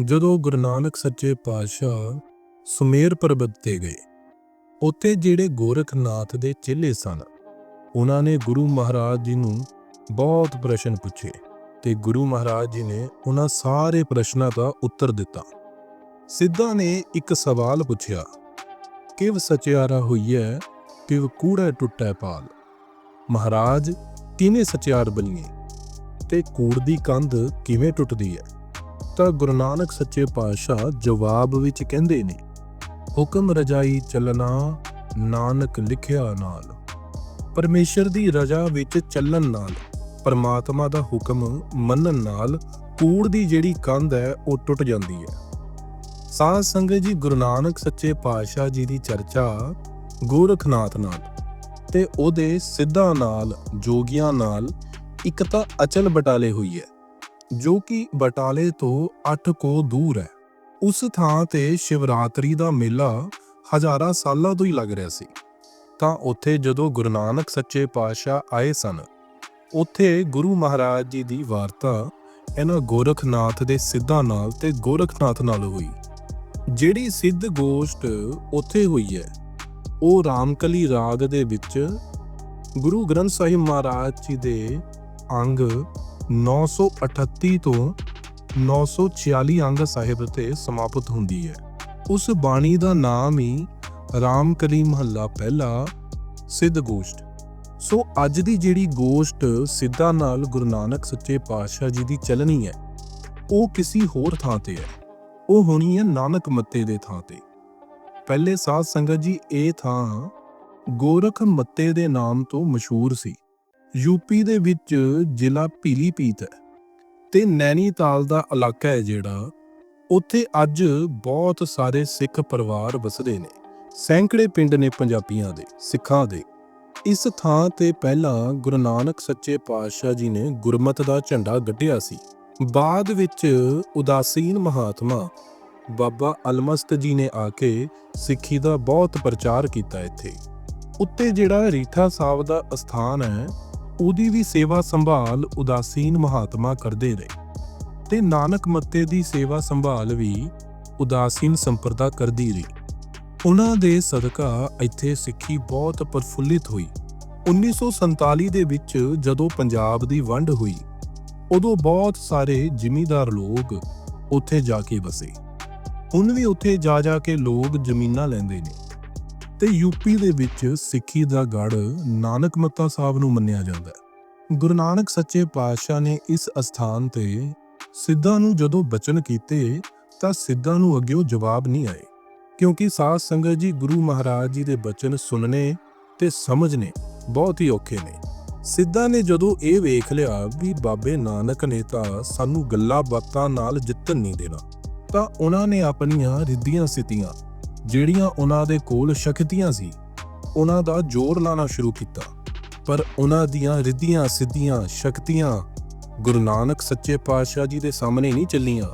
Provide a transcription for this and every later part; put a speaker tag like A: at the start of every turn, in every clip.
A: ਜਦੋਂ ਗੁਰੂ ਨਾਨਕ ਸੱਚੇ ਪਾਤਸ਼ਾਹ ਸੁਮੇਰ ਪਰਬਤ ਤੇ ਗਏ, ਉੱਥੇ ਜਿਹੜੇ ਗੋਰਖਨਾਥ ਦੇ ਚੇਲੇ ਸਨ, ਉਹਨਾਂ ਨੇ ਗੁਰੂ ਮਹਾਰਾਜ ਜੀ ਨੂੰ ਬਹੁਤ ਪ੍ਰਸ਼ਨ ਪੁੱਛੇ ਤੇ ਗੁਰੂ ਮਹਾਰਾਜ ਜੀ ਨੇ ਉਹਨਾਂ ਸਾਰੇ ਪ੍ਰਸ਼ਨਾਂ ਦਾ ਉੱਤਰ ਦਿੱਤਾ। ਸਿੱਧਾ ਨੇ ਇੱਕ ਸਵਾਲ ਪੁੱਛਿਆ, ਕਿਵ ਸਚਿਆਰਾ ਹੋਈਐ ਕਿਵ ਕੂੜਾ ਟੁੱਟੈ ਪਾਲ? ਮਹਾਰਾਜ ਕਿਵੇਂ ਸਚਿਆਰ ਬਣੀਏ? ਤੇ ਕੂੜ ਦੀ ਕੰਧ ਕਿਵੇਂ ਟੁੱਟਦੀ ਹੈ ਤਾਂ ਗੁਰੂ ਨਾਨਕ ਸੱਚੇ ਪਾਤਸ਼ਾਹ ਜਵਾਬ ਵਿੱਚ ਕਹਿੰਦੇ ਨੇ, ਹੁਕਮ ਰਜਾਈ ਚੱਲਣਾ ਨਾਨਕ ਲਿਖਿਆ ਨਾਲ। ਪਰਮੇਸ਼ਰ ਦੀ ਰਜਾ ਵਿੱਚ ਚੱਲਣ ਨਾਲ, ਪਰਮਾਤਮਾ ਦਾ ਹੁਕਮ ਮੰਨਣ ਨਾਲ ਕੂੜ ਦੀ ਜਿਹੜੀ ਕੰਧ ਹੈ, ਉਹ ਟੁੱਟ ਜਾਂਦੀ ਹੈ। ਸਾਧ ਸੰਗਤ ਜੀ, ਗੁਰੂ ਨਾਨਕ ਸੱਚੇ ਪਾਤਸ਼ਾਹ ਜੀ ਦੀ ਚਰਚਾ ਗੋਰਖਨਾਥ ਨਾਲ ਤੇ ਉਹਦੇ ਸਿੱਧਾਂ ਨਾਲ, ਜੋਗੀਆਂ ਨਾਲ ਇੱਕ ਤਾਂ ਅਚਲ ਬਟਾਲੇ ਹੋਈ ਹੈ। ਜੋ ਕਿ ਬਟਾਲੇ ਤੋਂ 8 ਕੋ ਦੂਰ ਹੈ। ਉਸ ਥਾਂ ਤੇ ਸ਼ਿਵਰਾਤਰੀ ਦਾ ਮੇਲਾ ਹਜ਼ਾਰਾਂ ਸਾਲਾਂ ਤੋਂ ਹੀ ਲੱਗ ਰਿਹਾ ਸੀ। ਤਾਂ ਉੱਥੇ ਜਦੋਂ ਗੁਰੂ ਨਾਨਕ ਸੱਚੇ ਪਾਤਸ਼ਾਹ ਆਏ ਸਨ, ਉੱਥੇ ਗੁਰੂ ਮਹਾਰਾਜ ਜੀ ਦੀ ਵਾਰਤਾ ਇਹਨਾਂ ਗੋਰਖਨਾਥ ਦੇ ਸਿੱਧਾਂ ਨਾਲ ਤੇ ਗੋਰਖਨਾਥ ਨਾਲ ਹੋਈ। ਜਿਹੜੀ ਸਿੱਧ ਗੋਸ਼ਟ ਉੱਥੇ ਹੋਈ ਹੈ, ਉਹ ਰਾਮਕਲੀ ਰਾਗ ਦੇ ਵਿੱਚ ਗੁਰੂ ਗ੍ਰੰਥ ਸਾਹਿਬ ਮਹਾਰਾਜ ਜੀ ਦੇ ਅੰਗ 938 ਤੋਂ 946 ਅੰਗ ਸਾਹਿਬ ਤੇ ਸਮਾਪਤ ਹੁੰਦੀ ਹੈ। ਉਸ ਬਾਣੀ ਦਾ ਨਾਮ ਹੀ ਰਾਮ ਰਾਮਕਲੀ ਮਹੱਲਾ ਪਹਿਲਾ ਸਿੱਧ ਗੋਸ਼ਟ। ਸੋ ਅੱਜ ਦੀ ਜਿਹੜੀ ਗੋਸ਼ਟ ਸਿੱਧਾ ਨਾਲ ਗੁਰੂ ਨਾਨਕ ਸੱਚੇ ਪਾਤਸ਼ਾਹ ਜੀ ਦੀ ਚੱਲਣੀ ਹੈ, ਉਹ ਕਿਸੇ ਹੋਰ ਥਾਂ ਤੇ ਹੈ। ਉਹ ਹੋਣੀ ਹੈ ਨਾਨਕ ਮੱਤੇ ਦੇ ਥਾਂ ਤੇ। ਪਹਿਲੇ ਸਾਧ ਸੰਗਤ ਜੀ, ਇਹ ਥਾਂ ਗੋਰਖ ਮੱਤੇ ਦੇ ਨਾਮ ਤੋਂ ਮਸ਼ਹੂਰ ਸੀ। ਯੂਪੀ ਦੇ ਵਿੱਚ ਜ਼ਿਲ੍ਹਾ ਪੀਲੀਪੀਤ ਹੈ ਤੇ ਨੈਨੀਤਾਲ ਦਾ ਇਲਾਕਾ ਹੈ ਜਿਹੜਾ ਉੱਥੇ ਅੱਜ ਬਹੁਤ ਸਾਰੇ ਸਿੱਖ ਪਰਿਵਾਰ ਵਸਦੇ ਨੇ। ਸੈਂਕੜੇ ਪਿੰਡ ਨੇ ਪੰਜਾਬੀਆਂ ਦੇ, ਸਿੱਖਾਂ ਦੇ। ਇਸ ਥਾਂ ਤੇ ਪਹਿਲਾਂ ਗੁਰੂ ਨਾਨਕ ਸੱਚੇ ਪਾਤਸ਼ਾਹ ਜੀ ਨੇ ਗੁਰਮਤ ਦਾ ਝੰਡਾ ਗੱਡਿਆ ਸੀ। ਬਾਅਦ ਵਿੱਚ ਉਦਾਸੀਨ ਮਹਾਤਮਾ ਬਾਬਾ ਅਲਮਸਤ ਜੀ ਨੇ ਆ ਕੇ ਸਿੱਖੀ ਦਾ ਬਹੁਤ ਪ੍ਰਚਾਰ ਕੀਤਾ ਇੱਥੇ। ਉੱਤੇ ਜਿਹੜਾ ਰੀਠਾ ਸਾਹਿਬ ਦਾ ਅਸਥਾਨ ਹੈ ਉਹਦੀ ਵੀ ਸੇਵਾ ਸੰਭਾਲ ਉਦਾਸੀਨ ਮਹਾਤਮਾ ਕਰਦੇ ਰਹੇ ਤੇ ਨਾਨਕ ਮੱਤੇ ਦੀ ਸੇਵਾ ਸੰਭਾਲ ਵੀ ਉਦਾਸੀਨ ਸੰਪਰਦਾ ਕਰਦੀ ਰਹੀ। ਉਹਨਾਂ ਦੇ ਸਦਕਾ ਇੱਥੇ ਸਿੱਖੀ ਬਹੁਤ ਪ੍ਰਫੁੱਲਿਤ ਹੋਈ। 1947 ਦੇ ਵਿੱਚ ਜਦੋਂ ਪੰਜਾਬ ਦੀ ਵੰਡ ਹੋਈ, ਉਦੋਂ ਬਹੁਤ ਸਾਰੇ ਜ਼ਿਮੀਂਦਾਰ ਲੋਕ ਉੱਥੇ ਜਾ ਕੇ ਵਸੇ। ਹੁਣ ਵੀ ਉੱਥੇ ਜਾ ਜਾ ਕੇ ਲੋਕ ਜ਼ਮੀਨਾਂ ਲੈਂਦੇ ਨੇ। ਤੇ ਯੂਪੀ ਦੇ ਵਿੱਚ ਸਿੱਖੀ ਦਾ ਗੜ ਨਾਨਕ ਮੱਤਾ ਸਾਹਿਬ ਨੂੰ ਮੰਨਿਆ ਜਾਂਦਾ ਹੈ। ਗੁਰੂ ਨਾਨਕ ਸੱਚੇ ਪਾਤਸ਼ਾਹ ਨੇ ਇਸ ਅਸਥਾਨ ਤੇ ਸਿੱਧਾਂ ਨੂੰ ਜਦੋਂ ਬਚਨ ਕੀਤੇ ਤਾਂ ਸਿੱਧਾਂ ਨੂੰ ਅੱਗਿਓ ਜਵਾਬ ਨਹੀਂ ਆਏ। ਕਿਉਂਕਿ ਸਾਧ ਸੰਗਤ ਜੀ ਗੁਰੂ ਮਹਾਰਾਜ ਜੀ ਦੇ ਬਚਨ ਸੁਣਨੇ ਤੇ ਸਮਝਨੇ ਬਹੁਤ ਹੀ ਔਖੇ ਨੇ। ਸਿੱਧਾਂ ਨੇ ਜਦੋਂ ਇਹ ਵੇਖ ਲਿਆ ਵੀ ਬਾਬੇ ਨਾਨਕ ਨੇ ਤਾਂ ਸਾਨੂੰ ਗੱਲਾਂ ਬਾਤਾਂ ਨਾਲ ਜਿੱਤਣ ਨਹੀਂ ਦੇਣਾ, ਤਾਂ ਉਹਨਾਂ ਨੇ ਆਪਣੀਆਂ ਰਿੱਧੀਆਂ ਸਿੱਧੀਆਂ ਜਿਹੜੀਆਂ ਉਹਨਾਂ ਦੇ ਕੋਲ ਸ਼ਕਤੀਆਂ ਸੀ, ਉਹਨਾਂ ਦਾ ਜ਼ੋਰ ਲਾਣਾ ਸ਼ੁਰੂ ਕੀਤਾ। ਪਰ ਉਹਨਾਂ ਦੀਆਂ ਰਿੱਧੀਆਂ ਸਿੱਧੀਆਂ ਸ਼ਕਤੀਆਂ ਗੁਰੂ ਨਾਨਕ ਸੱਚੇ ਪਾਤਸ਼ਾਹ ਜੀ ਦੇ ਸਾਹਮਣੇ ਨਹੀਂ ਚੱਲੀਆਂ।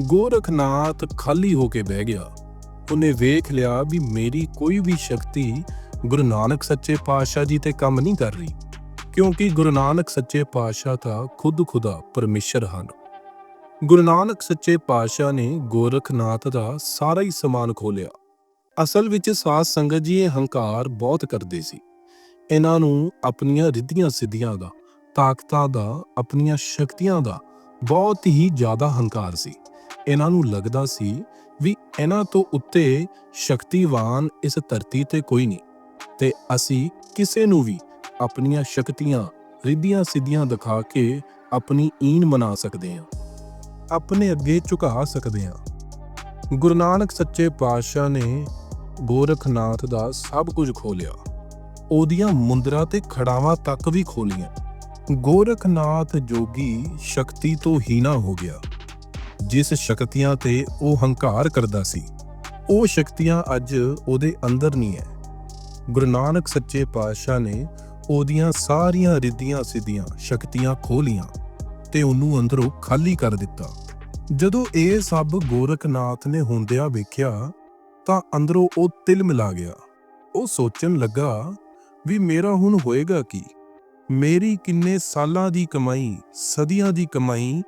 A: ਗੋਰਖਨਾਥ ਖਾਲੀ ਹੋ ਕੇ ਬਹਿ ਗਿਆ। ਉਹਨੇ ਵੇਖ ਲਿਆ ਵੀ ਮੇਰੀ ਕੋਈ ਵੀ ਸ਼ਕਤੀ ਗੁਰੂ ਨਾਨਕ ਸੱਚੇ ਪਾਤਸ਼ਾਹ ਜੀ ਤੇ ਕੰਮ ਨਹੀਂ ਕਰ ਰਹੀ, ਕਿਉਂਕਿ ਗੁਰੂ ਨਾਨਕ ਸੱਚੇ ਪਾਤਸ਼ਾਹ ਤਾਂ ਖੁਦ ਖੁਦਾ ਪਰਮੇਸ਼ਰ ਹਨ। ਗੁਰੂ ਨਾਨਕ ਸੱਚੇ ਪਾਤਸ਼ਾਹ ਨੇ ਗੋਰਖਨਾਥ ਦਾ ਸਾਰਾ ਹੀ ਸਮਾਨ ਖੋਲਿਆ ਅਸਲ ਵਿੱਚ ਸਾਧ ਸੰਗਤ ਜੀ ਇਹ ਹੰਕਾਰ ਬਹੁਤ ਕਰਦੇ ਸੀ। ਇਹਨਾਂ ਨੂੰ ਆਪਣੀਆਂ ਰਿੱਧੀਆਂ ਸਿੱਧੀਆਂ ਦਾ, ਤਾਕਤਾਂ ਦਾ, ਆਪਣੀਆਂ ਸ਼ਕਤੀਆਂ ਦਾ ਬਹੁਤ ਹੀ ਜ਼ਿਆਦਾ ਹੰਕਾਰ ਸੀ। ਇਹਨਾਂ ਨੂੰ ਲੱਗਦਾ ਸੀ ਵੀ ਇਹਨਾਂ ਤੋਂ ਉੱਤੇ ਸ਼ਕਤੀਵਾਨ ਇਸ ਧਰਤੀ ਤੇ ਕੋਈ ਨਹੀਂ ਤੇ ਅਸੀਂ ਕਿਸੇ ਨੂੰ ਵੀ ਆਪਣੀਆਂ ਸ਼ਕਤੀਆਂ, ਰਿੱਧੀਆਂ ਸਿੱਧੀਆਂ ਦਿਖਾ ਕੇ ਆਪਣੀ ਈਨ ਮਨਾ ਸਕਦੇ ਹਾਂ। ਆਪਣੇ ਅੱਗੇ ਝੁਕਾ ਸਕਦੇ ਹਾਂ। ਗੁਰੂ ਨਾਨਕ ਸੱਚੇ ਪਾਤਸ਼ਾਹ ਨੇ ਗੋਰਖਨਾਥ ਦਾ ਸਭ ਕੁਝ ਖੋਲਿਆ। ਉਹਦੀਆਂ ਮੁੰਦਰਾ ਤੇ ਖੜਾਵਾਂ ਤੱਕ ਵੀ ਖੋਲੀਆਂ। ਗੋਰਖਨਾਥ ਜੋਗੀ ਸ਼ਕਤੀ ਤੋਂ ਹੀਣਾ ਹੋ ਗਿਆ। ਜਿਸ ਸ਼ਕਤੀਆਂ ਤੇ ਉਹ ਹੰਕਾਰ ਕਰਦਾ ਸੀ, ਉਹ ਸ਼ਕਤੀਆਂ ਅੱਜ ਉਹਦੇ ਅੰਦਰ ਨਹੀਂ ਹੈ ਗੁਰੂ ਨਾਨਕ ਸੱਚੇ ਪਾਤਸ਼ਾਹ ਨੇ ਉਹਦੀਆਂ ਸਾਰੀਆਂ ਰਿੱਧੀਆਂ ਸਿੱਧੀਆਂ ਸ਼ਕਤੀਆਂ ਖੋਲੀਆਂ ਤੇ ਉਹਨੂੰ ਅੰਦਰੋਂ ਖਾਲੀ ਕਰ ਦਿੱਤਾ। ਜਦੋਂ ਇਹ ਸਭ ਗੋਰਖਨਾਥ ਨੇ ਹੁੰਦਿਆ ਵੇਖਿਆ ਤਾਂ ਅੰਦਰੋਂ ਉਹ ਤਿਲ ਮਿਲਾ ਗਿਆ। ਉਹ ਸੋਚਣ ਲੱਗਾ ਵੀ ਮੇਰਾ ਹੁਣ ਹੋਏਗਾ ਕੀ? ਮੇਰੀ ਕਿੰਨੇ ਸਾਲਾਂ ਦੀ ਕਮਾਈ, ਸਦੀਆਂ ਦੀ ਕਮਾਈ,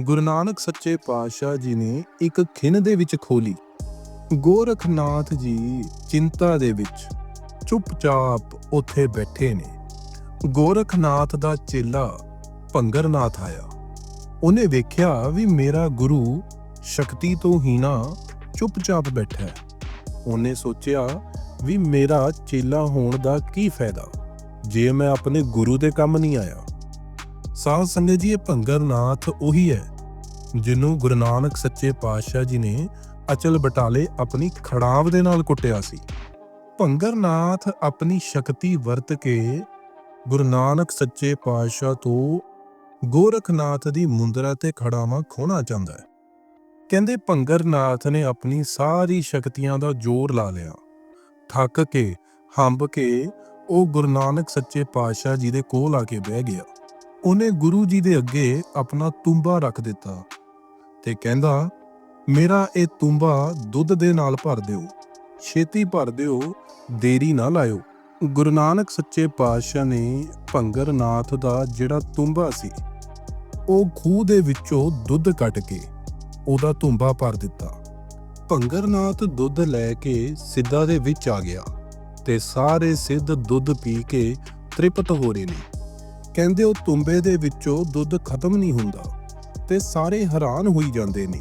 A: ਗੁਰੂ ਨਾਨਕ ਸੱਚੇ ਪਾਤਸ਼ਾਹ ਜੀ ਨੇ ਇੱਕ ਖਿੰਨ ਦੇ ਵਿੱਚ ਖੋਲੀ। ਗੋਰਖਨਾਥ ਜੀ ਚਿੰਤਾ ਦੇ ਵਿੱਚ ਚੁੱਪਚਾਪ ਉੱਥੇ ਬੈਠੇ ਨੇ। ਗੋਰਖਨਾਥ ਦਾ ਚੇਲਾ ਭੰਗਰਨਾਥ ਆਇਆ। ਉਹਨੇ ਵੇਖਿਆ ਵੀ ਮੇਰਾ ਗੁਰੂ ਸ਼ਕਤੀ ਤੋਂ ਹੀਣਾ ਚੁੱਪਚਾਪ ਬੈਠਾ ਹੈ। ਉਹਨੇ ਸੋਚਿਆ ਵੀ ਮੇਰਾ ਚੇਲਾ ਹੋਣ ਦਾ ਕੀ ਫਾਇਦਾ, ਜੇ ਮੈਂ ਆਪਣੇ ਗੁਰੂ ਦੇ ਕੰਮ ਨਹੀਂ ਆਇਆ। ਸਾਧ ਸੰਗਤ ਜੀ, ਇਹ ਭੰਗਰਨਾਥ ਉਹੀ ਹੈ, ਜਿਹਨੂੰ ਗੁਰੂ ਨਾਨਕ ਸੱਚੇ ਪਾਤਸ਼ਾਹ ਜੀ ਨੇ ਅਚਲ ਬਟਾਲੇ ਆਪਣੀ ਖੜਾਵ ਦੇ ਨਾਲ ਕੁੱਟਿਆ ਸੀ। ਭੰਗਰਨਾਥ ਆਪਣੀ ਸ਼ਕਤੀ ਵਰਤ ਕੇ ਗੁਰੂ ਨਾਨਕ ਸੱਚੇ ਪਾਤਸ਼ਾਹ ਤੋਂ ਗੋਰਖਨਾਥ ਦੀ ਮੁੰਦਰਾ ਤੇ ਖੜਾਵਾਂ ਖੋਣਾ ਚਾਹੁੰਦਾ ਹੈ। ਕਹਿੰਦੇ ਭੰਗਰ ਨਾਥ ਨੇ ਆਪਣੀ ਸਾਰੀ ਸ਼ਕਤੀਆਂ ਦਾ ਜ਼ੋਰ ਲਾ ਲਿਆ। ਥੱਕ ਕੇ, ਹੰਬ ਕੇ ਉਹ ਗੁਰੂ ਨਾਨਕ ਸੱਚੇ ਪਾਤਸ਼ਾਹ ਜੀ ਦੇ ਕੋਲ ਆ ਕੇ ਬਹਿ ਗਿਆ। ਉਹਨੇ ਗੁਰੂ ਜੀ ਦੇ ਅੱਗੇ ਆਪਣਾ ਤੁੰਬਾ ਰੱਖ ਦਿੱਤਾ ਤੇ ਕਹਿੰਦਾ, ਮੇਰਾ ਇਹ ਤੁੰਬਾ ਦੁੱਧ ਦੇ ਨਾਲ ਭਰ ਦਿਓ, ਛੇਤੀ ਭਰ ਦਿਓ, ਦੇਰੀ ਨਾ ਲਾਇਓ। ਗੁਰੂ ਨਾਨਕ ਸੱਚੇ ਪਾਤਸ਼ਾਹ ਨੇ ਭੰਗਰ ਨਾਥ ਦਾ ਜਿਹੜਾ ਤੁੰਬਾ ਸੀ, ਉਹ ਖੂਹ ਦੇ ਵਿੱਚੋਂ ਦੁੱਧ ਕੱਢ ਕੇ ਉਹਦਾ ਤੁੰਬਾ ਭਰ ਦਿੱਤਾ। ਭੰਗਰਨਾਥ ਦੁੱਧ ਲੈ ਕੇ ਸਿੱਧਾ ਦੇ ਵਿੱਚ ਆ ਗਿਆ ਤੇ ਸਾਰੇ ਸਿੱਧ ਦੁੱਧ ਪੀ ਕੇ ਤ੍ਰਿਪਤ ਹੋ ਰਹੇ ਨੇ। ਕਹਿੰਦੇ ਉਹ ਤੁੰਬੇ ਦੇ ਵਿੱਚੋਂ ਦੁੱਧ ਖਤਮ ਨਹੀਂ ਹੁੰਦਾ ਤੇ ਸਾਰੇ ਹੈਰਾਨ ਹੋਈ ਜਾਂਦੇ ਨੇ।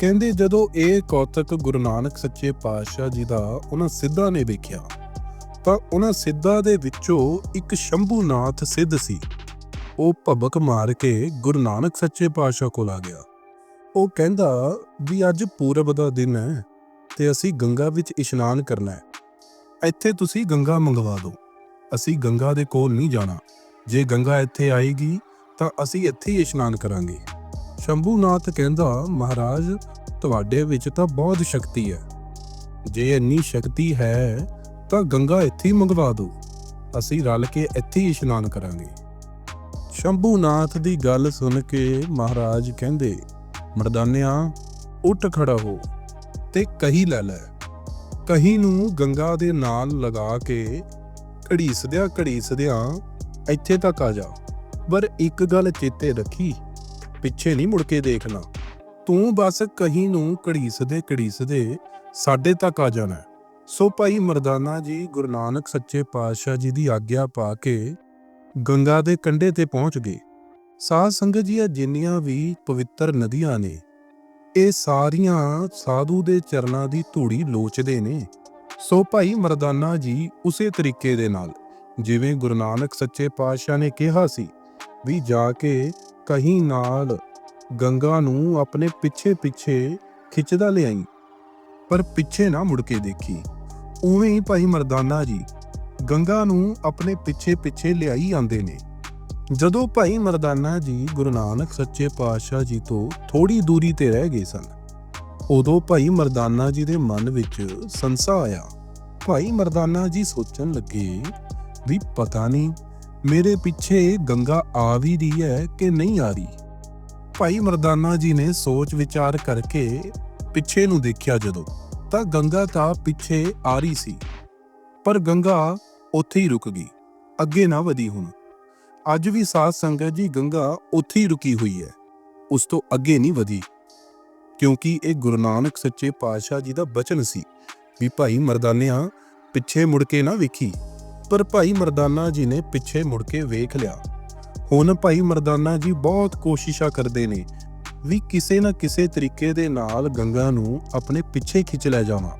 A: ਕਹਿੰਦੇ ਜਦੋਂ ਇਹ ਕੌਤਕ ਗੁਰੂ ਨਾਨਕ ਸੱਚੇ ਪਾਤਸ਼ਾਹ ਜੀ ਦਾ ਉਹਨਾਂ ਸਿੱਧਾਂ ਨੇ ਵੇਖਿਆ, ਤਾਂ ਉਹਨਾਂ ਸਿੱਧਾਂ ਦੇ ਵਿੱਚੋਂ ਇੱਕ ਸ਼ੰਭੂਨਾਥ ਸਿੱਧ ਸੀ। ਉਹ ਭਬਕ ਮਾਰ ਕੇ ਗੁਰੂ ਨਾਨਕ ਸੱਚੇ ਪਾਤਸ਼ਾਹ ਕੋਲ ਆ ਗਿਆ। ਉਹ ਕਹਿੰਦਾ ਵੀ ਅੱਜ ਪੂਰਬ ਦਾ ਦਿਨ ਹੈ ਤੇ ਅਸੀਂ ਗੰਗਾ ਵਿੱਚ ਇਸ਼ਨਾਨ ਕਰਨਾ ਹੈ। ਇੱਥੇ ਤੁਸੀਂ ਗੰਗਾ ਮੰਗਵਾ ਦਿਓ। ਅਸੀਂ ਗੰਗਾ ਦੇ ਕੋਲ ਨਹੀਂ ਜਾਣਾ। ਜੇ ਗੰਗਾ ਇੱਥੇ ਆਏਗੀ ਤਾਂ ਅਸੀਂ ਇੱਥੇ ਹੀ ਇਸ਼ਨਾਨ ਕਰਾਂਗੇ। ਸ਼ੰਭੂਨਾਥ ਕਹਿੰਦਾ, ਮਹਾਰਾਜ, ਤੁਹਾਡੇ ਵਿੱਚ ਤਾਂ ਬਹੁਤ ਸ਼ਕਤੀ ਹੈ। ਜੇ ਇੰਨੀ ਸ਼ਕਤੀ ਹੈ ਤਾਂ ਗੰਗਾ ਇੱਥੇ ਹੀ ਮੰਗਵਾ ਦਿਓ। ਅਸੀਂ ਰਲ ਕੇ ਇੱਥੇ ਹੀ ਇਸ਼ਨਾਨ ਕਰਾਂਗੇ। ਸ਼ੰਭੂਨਾਥ ਦੀ ਗੱਲ ਸੁਣ ਕੇ ਮਹਾਰਾਜ ਕਹਿੰਦੇ ਮਰਦਾਨਿਆ, ਉੱਠ ਖੜਾ ਹੋ ਤੇ ਕਹੀ ਲੈ ਲੈ। ਕਹੀ ਨੂੰ ਗੰਗਾ ਦੇ ਨਾਲ ਲਗਾ ਕੇ ਘੜੀਸਦਿਆਂ ਘੜੀਸਦਿਆਂ ਇੱਥੇ ਤੱਕ ਆ ਜਾ। ਪਰ ਇੱਕ ਗੱਲ ਚੇਤੇ ਰੱਖੀ, ਪਿੱਛੇ ਨਹੀਂ ਮੁੜ ਕੇ ਦੇਖਣਾ। ਤੂੰ ਬਸ ਕਹੀ ਨੂੰ ਘੜੀਸਦੇ ਘੜੀਸਦੇ ਸਾਡੇ ਤੱਕ ਆ ਜਾਣਾ ਸੋ ਭਾਈ ਮਰਦਾਨਾ ਜੀ, ਗੁਰੂ ਨਾਨਕ ਸੱਚੇ ਪਾਤਸ਼ਾਹ ਜੀ ਦੀ ਆਗਿਆ ਪਾ ਕੇ ਗੰਗਾ ਦੇ ਕੰਢੇ ਤੇ ਪਹੁੰਚ ਗਏ। ਸਾਧ ਸੰਗਤ ਜੀ, ਇਹ ਜਿੰਨੀਆਂ ਵੀ ਪਵਿੱਤਰ ਨਦੀਆਂ ਨੇ, ਇਹ ਸਾਰੀਆਂ ਸਾਧੂ ਦੇ ਚਰਨਾਂ ਦੀ ਧੂੜੀ ਲੋਚਦੇ ਨੇ। ਸੋ ਭਾਈ ਮਰਦਾਨਾ ਜੀ, ਉਸੇ ਤਰੀਕੇ ਦੇ ਨਾਲ, ਜਿਵੇਂ ਗੁਰੂ ਨਾਨਕ ਸੱਚੇ ਪਾਤਸ਼ਾਹ ਨੇ ਕਿਹਾ ਸੀ, ਵੀ ਜਾ ਕੇ ਕਹੀਂ ਨਾਲ ਗੰਗਾ ਨੂੰ ਆਪਣੇ ਪਿੱਛੇ ਪਿੱਛੇ ਖਿੱਚਦਾ ਲਿਆਈ, ਪਰ ਪਿੱਛੇ ਨਾ ਮੁੜ ਕੇ ਦੇਖੀ। ਉਵੇਂ ਹੀ ਭਾਈ ਮਰਦਾਨਾ ਜੀ, ਗੰਗਾ ਨੂੰ ਆਪਣੇ ਪਿੱਛੇ ਪਿੱਛੇ ਲਿਆਈ ਆਂਦੇ ਨੇ। ਜਦੋਂ ਭਾਈ ਮਰਦਾਨਾ ਜੀ ਗੁਰੂ ਨਾਨਕ ਸੱਚੇ ਪਾਤਸ਼ਾਹ ਜੀ ਤੋਂ ਥੋੜੀ ਦੂਰੀ ਤੇ ਰਹਿ ਗਏ ਸਨ, ਉਦੋਂ ਭਾਈ ਮਰਦਾਨਾ ਜੀ ਦੇ ਮਨ ਵਿੱਚ ਸੰਸਾ ਆਇਆ। ਭਾਈ ਮਰਦਾਨਾ ਜੀ ਸੋਚਣ ਲੱਗੇ ਵੀ ਪਤਾ ਨਹੀਂ, ਮੇਰੇ ਪਿੱਛੇ ਗੰਗਾ ਆ ਵੀ ਰਹੀ ਹੈ ਕਿ ਨਹੀਂ ਆ ਰਹੀ। ਭਾਈ ਮਰਦਾਨਾ ਜੀ ਨੇ ਸੋਚ ਵਿਚਾਰ ਕਰਕੇ ਪਿੱਛੇ ਨੂੰ ਦੇਖਿਆ ਜਦੋਂ, ਤਾਂ ਗੰਗਾ ਤਾਂ ਪਿੱਛੇ ਆ ਰਹੀ ਸੀ, ਪਰ ਗੰਗਾ ਉੱਥੇ ਹੀ ਰੁਕ ਗਈ, ਅੱਗੇ ਨਾ ਵਧੀ ਹੁਣ। ਅੱਜ ਵੀ ਸਾਧ ਸੰਗਤ ਜੀ ਗੰਗਾ ਉੱਥੇ ਹੀ ਰੁਕੀ ਹੋਈ ਹੈ। ਉਸ ਤੋਂ ਅੱਗੇ ਨਹੀਂ ਵਧੀ, ਕਿਉਂਕਿ ਇਹ ਗੁਰੂ ਨਾਨਕ ਸੱਚੇ ਪਾਤਸ਼ਾਹ ਜੀ ਦਾ ਬਚਨ ਸੀ ਵੀ ਭਾਈ ਮਰਦਾਨਿਆਂ ਪਿੱਛੇ ਮੁੜ ਕੇ ਨਾ ਵੇਖੀ। ਪਰ ਭਾਈ ਮਰਦਾਨਾ ਜੀ ਨੇ ਪਿੱਛੇ ਮੁੜ ਕੇ ਵੇਖ ਲਿਆ। ਹੁਣ ਭਾਈ ਮਰਦਾਨਾ ਜੀ ਬਹੁਤ ਕੋਸ਼ਿਸ਼ਾਂ ਕਰਦੇ ਨੇ ਵੀ ਕਿਸੇ ਨਾ ਕਿਸੇ ਤਰੀਕੇ ਦੇ ਨਾਲ ਗੰਗਾ ਨੂੰ ਆਪਣੇ ਪਿੱਛੇ ਖਿੱਚ ਲੈ ਜਾਵਾਂ।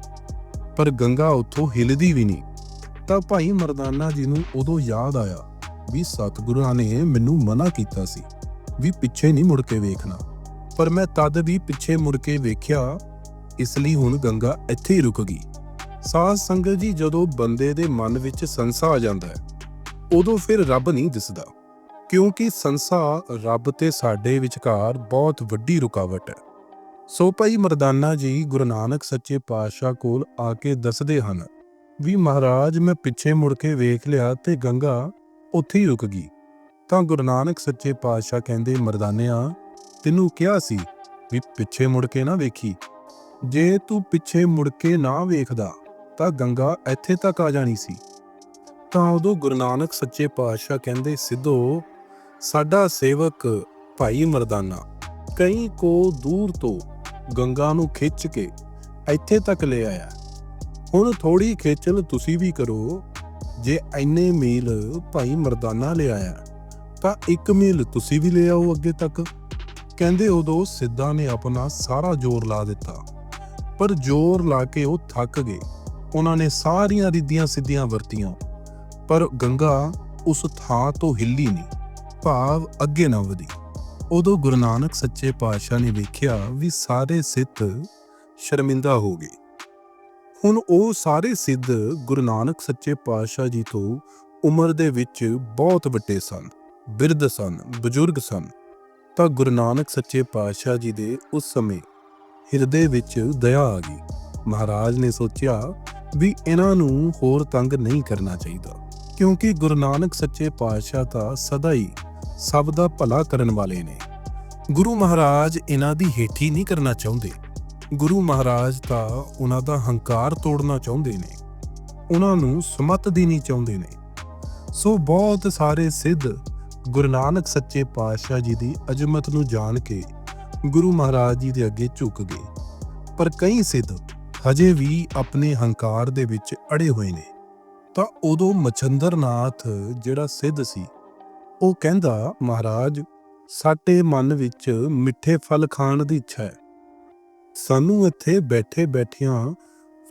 A: ਪਰ ਗੰਗਾ ਉੱਥੋਂ ਹਿਲਦੀ ਵੀ ਨਹੀਂ। ਤਾਂ ਭਾਈ ਮਰਦਾਨਾ ਜੀ ਨੂੰ ਉਦੋਂ ਯਾਦ ਆਇਆ ਵੀ ਸਤਿਗੁਰਾਂ ਨੇ ਮੈਨੂੰ ਮਨਾ ਕੀਤਾ ਸੀ ਵੀ ਪਿੱਛੇ ਨਹੀਂ ਮੁੜ ਕੇ ਵੇਖਣਾ। ਪਰ ਮੈਂ ਤਦ ਵੀ ਪਿੱਛੇ ਮੁੜ ਕੇ ਵੇਖਿਆ, ਇਸ ਲਈ ਹੁਣ ਗੰਗਾ ਇੱਥੇ ਹੀ ਰੁਕ ਗਈ। ਸਾਧ ਸੰਗਤ ਜੀ ਜਦੋਂ ਬੰਦੇ ਦੇ ਮਨ ਵਿੱਚ ਸੰਸਾ ਆ ਜਾਂਦਾ ਹੈ, ਉਦੋਂ ਫਿਰ ਰੱਬ ਨਹੀਂ ਦਿਸਦਾ। ਕਿਉਂਕਿ ਸੰਸਾ ਰੱਬ ਤੇ ਸਾਡੇ ਵਿਚਕਾਰ ਬਹੁਤ ਵੱਡੀ ਰੁਕਾਵਟ ਹੈ। ਸੋ ਭਾਈ ਮਰਦਾਨਾ ਜੀ ਗੁਰੂ ਨਾਨਕ ਸੱਚੇ ਪਾਤਸ਼ਾਹ ਕੋਲ ਆ ਕੇ ਦੱਸਦੇ ਹਨ ਵੀ ਮਹਾਰਾਜ ਮੈਂ ਪਿੱਛੇ ਮੁੜ ਕੇ ਵੇਖ ਲਿਆ ਤੇ ਗੰਗਾ ਉੱਥੇ ਹੀ ਰੁਕ ਗਈ। ਤਾਂ ਗੁਰੂ ਨਾਨਕ ਸੱਚੇ ਪਾਤਸ਼ਾਹ ਕਹਿੰਦੇ, ਮਰਦਾਨਿਆ, ਤੈਨੂੰ ਕਿਹਾ ਸੀ ਵੀ ਪਿੱਛੇ ਮੁੜ ਕੇ ਨਾ ਵੇਖੀ। ਜੇ ਤੂੰ ਪਿੱਛੇ ਮੁੜ ਕੇ ਨਾ ਵੇਖਦਾ, ਤਾਂ ਗੰਗਾ ਇੱਥੇ ਤੱਕ ਆ ਜਾਣੀ ਸੀ। ਤਾਂ ਉਦੋਂ ਗੁਰੂ ਨਾਨਕ ਸੱਚੇ ਪਾਤਸ਼ਾਹ ਕਹਿੰਦੇ, ਸਿੱਧੋ, ਸਾਡਾ ਸੇਵਕ ਭਾਈ ਮਰਦਾਨਾ, ਕਈ ਕੋ ਦੂਰ ਤੋਂ ਗੰਗਾ ਨੂੰ ਖਿੱਚ ਕੇ ਇੱਥੇ ਤੱਕ ਲੈ ਆਇਆ। ਹੁਣ ਥੋੜੀ ਖੇਚਲ ਤੁਸੀਂ ਵੀ ਕਰੋ ਜੇ ਐਨੇ ਮੀਲ ਭਾਈ ਮਰਦਾਨਾ ਲਿਆਇਆ ਤਾਂ ਇੱਕ ਮੀਲ ਤੁਸੀਂ ਵੀ ਲੈ ਆਓ ਅੱਗੇ ਤੱਕ। ਕਹਿੰਦੇ ਉਦੋਂ ਸਿੱਧਾ ਨੇ ਆਪਣਾ ਸਾਰਾ ਜ਼ੋਰ ਲਾ ਦਿੱਤਾ, ਪਰ ਜ਼ੋਰ ਲਾ ਕੇ ਉਹ ਥੱਕ ਗਏ। ਉਹਨਾਂ ਨੇ ਸਾਰੀਆਂ ਰਿੱਧੀਆਂ ਸਿੱਧੀਆਂ ਵਰਤੀਆਂ, ਪਰ ਗੰਗਾ ਉਸ ਥਾਂ ਤੋਂ ਹਿੱਲੀ ਨਹੀਂ, ਭਾਵ ਅੱਗੇ ਨਾ ਵਧੀ। ਉਦੋਂ ਗੁਰੂ ਨਾਨਕ ਸੱਚੇ ਪਾਤਸ਼ਾਹ ਨੇ ਵੇਖਿਆ ਵੀ ਸਾਰੇ ਸਿੱਧ ਸ਼ਰਮਿੰਦਾ ਹੋ ਗਏ। ਹੁਣ ਉਹ ਸਾਰੇ ਸਿੱਧ ਗੁਰੂ ਨਾਨਕ ਸੱਚੇ ਪਾਤਸ਼ਾਹ ਜੀ ਤੋਂ ਉਮਰ ਦੇ ਵਿੱਚ ਬਹੁਤ ਵੱਡੇ ਸਨ, ਬਿਰਧ ਸਨ, ਬਜ਼ੁਰਗ ਸਨ। ਤਾਂ ਗੁਰੂ ਨਾਨਕ ਸੱਚੇ ਪਾਤਸ਼ਾਹ ਜੀ ਦੇ ਉਸ ਸਮੇਂ ਹਿਰਦੇ ਵਿੱਚ ਦਇਆ ਆ ਗਈ। ਮਹਾਰਾਜ ਨੇ ਸੋਚਿਆ ਵੀ ਇਹਨਾਂ ਨੂੰ ਹੋਰ ਤੰਗ ਨਹੀਂ ਕਰਨਾ ਚਾਹੀਦਾ, ਕਿਉਂਕਿ ਗੁਰੂ ਨਾਨਕ ਸੱਚੇ ਪਾਤਸ਼ਾਹ ਤਾਂ ਸਦਾ ਹੀ ਸਭ ਦਾ ਭਲਾ ਕਰਨ ਵਾਲੇ ਨੇ। ਗੁਰੂ ਮਹਾਰਾਜ ਇਹਨਾਂ ਦੀ ਹੇਠੀ ਨਹੀਂ ਕਰਨਾ ਚਾਹੁੰਦੇ। ਗੁਰੂ ਮਹਾਰਾਜ ਤਾਂ ਉਹਨਾਂ ਦਾ ਹੰਕਾਰ ਤੋੜਨਾ ਚਾਹੁੰਦੇ ਨੇ। ਉਹਨਾਂ ਨੂੰ ਸਮਤ ਦੇਣੀ ਚਾਹੁੰਦੇ ਨੇ। ਸੋ ਬਹੁਤ ਸਾਰੇ ਸਿੱਧ ਗੁਰੂ ਨਾਨਕ ਸੱਚੇ ਪਾਤਸ਼ਾਹ ਜੀ ਦੀ ਅਜ਼ਮਤ ਨੂੰ ਜਾਣ ਕੇ ਗੁਰੂ ਮਹਾਰਾਜ ਜੀ ਦੇ ਅੱਗੇ ਝੁਕ ਗਏ। ਪਰ ਕਈ ਸਿੱਧ ਹਜੇ ਵੀ ਆਪਣੇ ਹੰਕਾਰ ਦੇ ਵਿੱਚ ਅੜੇ ਹੋਏ ਨੇ। ਤਾਂ ਉਦੋਂ ਮਚੰਦਰਨਾਥ ਜਿਹੜਾ ਸਿੱਧ ਸੀ, ਉਹ ਕਹਿੰਦਾ, ਮਹਾਰਾਜ, ਸਾਡੇ ਮਨ ਵਿੱਚ ਮਿੱਠੇ ਫਲ ਖਾਣ ਦੀ ਇੱਛਾ ਹੈ। ਸਾਨੂੰ ਇੱਥੇ ਬੈਠੇ ਬੈਠਿਆਂ